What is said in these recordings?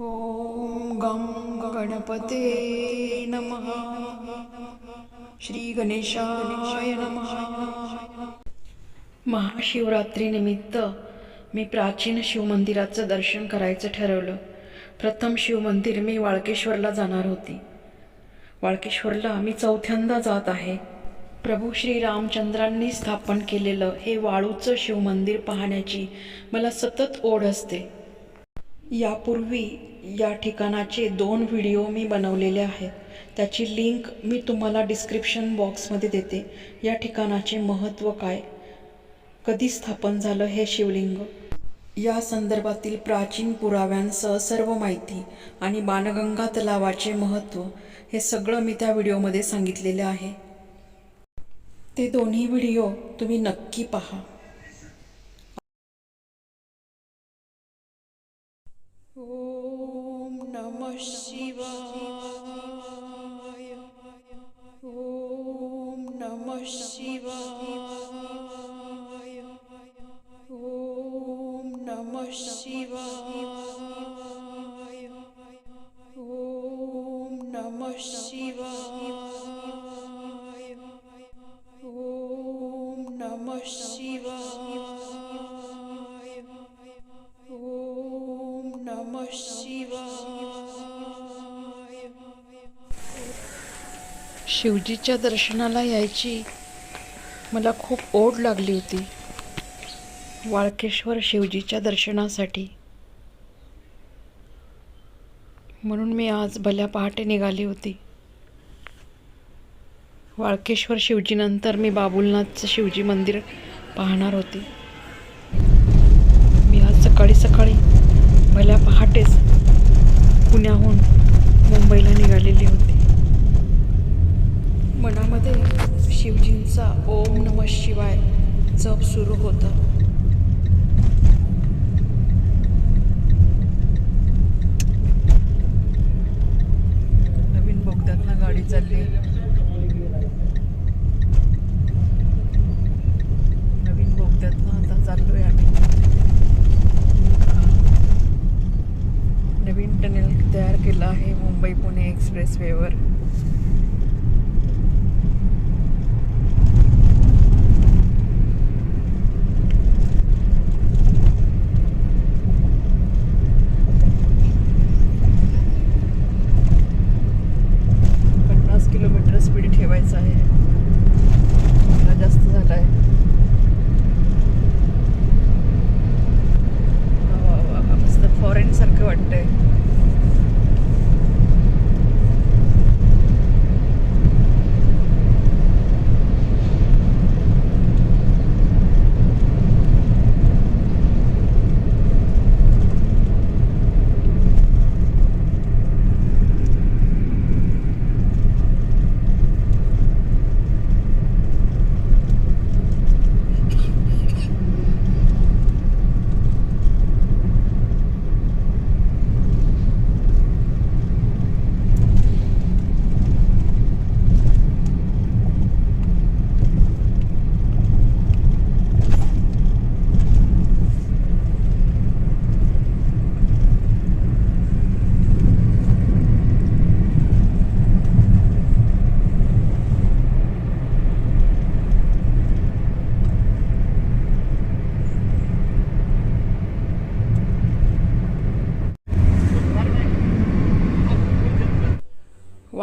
ॐ गं गणपते नमः। श्री गणेशाय नमः। महाशिवरात्रीनिमित्त मी प्राचीन शिवमंदिराचं दर्शन करायचं ठरवलं. प्रथम शिवमंदिर मी वाळकेश्वरला जाणार होती. वाळकेश्वरला मी चौथ्यांदा जात आहे. प्रभू श्री रामचंद्रांनी स्थापन केलेलं हे वाळूचं शिवमंदिर पाहण्याची मला सतत ओढ असते. यापूर्वी या ठिकाणाचे दोन व्हिडिओ मी बनवलेले आहेत. त्याची लिंक मी तुम्हाला डिस्क्रिप्शन बॉक्समध्ये देते. या ठिकाणाचे महत्त्व काय? कधी स्थापन झालं हे शिवलिंग? या संदर्भातील प्राचीन पुराव्यांसह सर्व माहिती आणि बाणगंगा तलावाचे महत्त्व हे सगळं मी त्या व्हिडिओमध्ये सांगितलेले आहे. ते दोन्ही व्हिडिओ तुम्ही नक्की पहा. शिवजीच्या दर्शनाला यायची मला खूप ओढ लागली होती. वाळकेश्वर शिवजीच्या दर्शनासाठी. म्हणून मी आज भल्या पहाटे निघाली होती. वाळकेश्वर शिवजीनंतर मी बाबुलनाथचं शिवजी मंदिर पाहणार होती. मी आज सकाळी सकाळी भल्या पहाटेच पुण्याहून मुंबईला निघालेली होती मनामध्ये शिवजींचा ओम नम शिवाय जप सुरू होता. नवीन बोगद्यातनं गाडी चालली. नवीन बोगद्यातनं आता चाललोय आम्ही. नवीन टनेल तयार केला आहे मुंबई पुणे एक्सप्रेस वेवर day.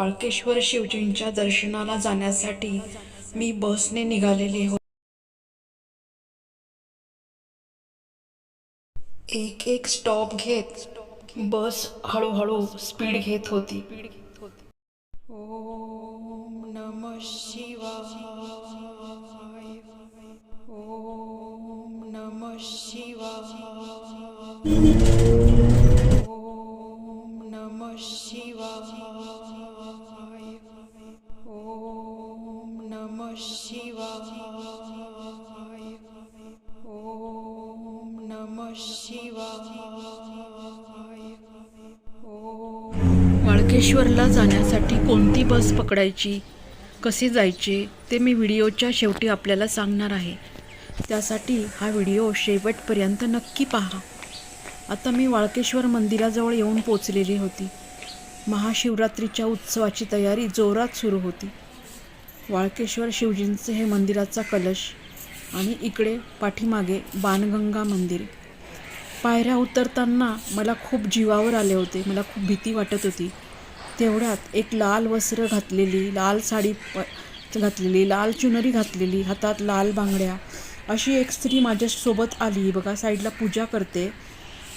वाळकेश्वर शिवजींच्या दर्शनाला जाण्यासाठी मी बसने निघालेली हो एक एक स्टॉप घेत बस हळूहळू स्पीड घेत होती. ओम नम शिवाय. ओम नम शिवाय. शिवाय ओम नम शिवाय ओम नम शिवाय वाळकेश्वरला जाण्यासाठी कोणती बस पकडायची? कसे जायचे? ते मी व्हिडिओच्या शेवटी आपल्याला सांगणार आहे. त्यासाठी हा व्हिडिओ शेवटपर्यंत नक्की पहा. आता मी वाळकेश्वर मंदिराजवळ येऊन पोचलेली होती. महाशिवरात्रीच्या उत्सवाची तयारी जोरात सुरू होती. वाळकेश्वर शिवजींचे हे मंदिराचा कलश आणि इकडे पाठीमागे बाणगंगा मंदिर. पायऱ्या उतरताना मला खूप जीवावर आले होते. मला खूप भीती वाटत होती. तेवढ्यात एक लाल वस्त्र घातलेली लाल साडी प घातलेली लाल चुनरी घातलेली हातात लाल बांगड्या अशी एक स्त्री माझ्यासोबत आली. बघा साईडला पूजा करते.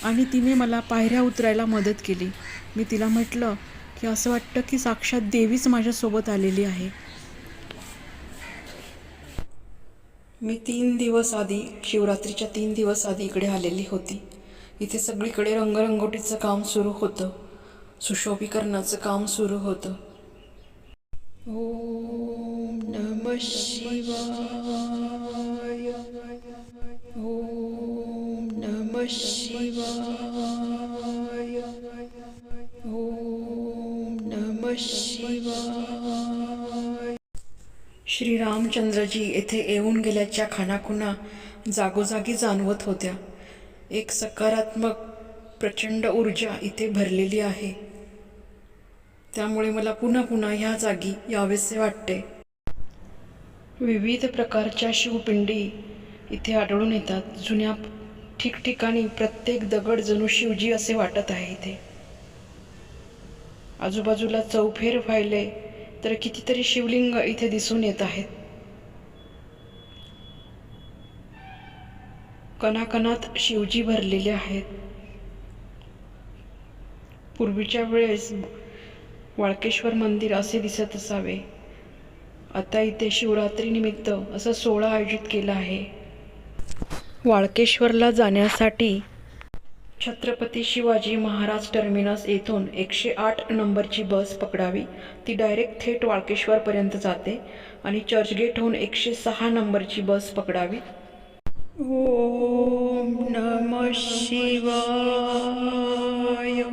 आणि तिने मला पायऱ्या उतरायला मदत केली. मी तिला म्हटलं की असं वाटतं की साक्षात देवीच माझ्यासोबत आलेली आहे. मी तीन दिवस आधी शिवरात्रीच्या तीन दिवस आधी इकडे आलेली होती. इथे सगळीकडे रंगरंगोटीचं काम सुरू होतं. सुशोभीकरणाचं काम सुरू होतं. ओम नम शिवाय. नम शिवाय. ओम नम शिवाय. श्रीरामचंद्रजी येथे येऊन गेल्याच्या खाणाखुणा जागोजागी जाणवत होत्या. एक सकारात्मक प्रचंड ऊर्जा इथे भरलेली आहे. त्यामुळे मला पुन्हा पुन्हा ह्या जागी यावेसे वाटते. विविध प्रकारच्या शिवपिंडी इथे आढळून येतात. जुन्या ठिकठिकाणी प्रत्येक दगड जणू शिवजी असे वाटत आहे इथे. आजूबाजूला चौफेर व्हायले तर कितीतरी शिवलिंग इथे दिसून येत आहेत. कणाकणात शिवजी भरलेले आहेत. पूर्वीच्या वेळेस वाळकेश्वर मंदिर असे दिसत असावे. आता इथे शिवरात्रीनिमित्त असा सोहळा आयोजित केला आहे. वाळकेश्वरला जाण्यासाठी छत्रपती शिवाजी महाराज टर्मिनस येथून एकशे आठ नंबरची बस पकडावी. ती डायरेक्ट थेट वाळकेश्वरपर्यंत जाते आणि चर्चगेटहून एकशे सहा नंबरची बस पकडावी. ओम नम शिवाय.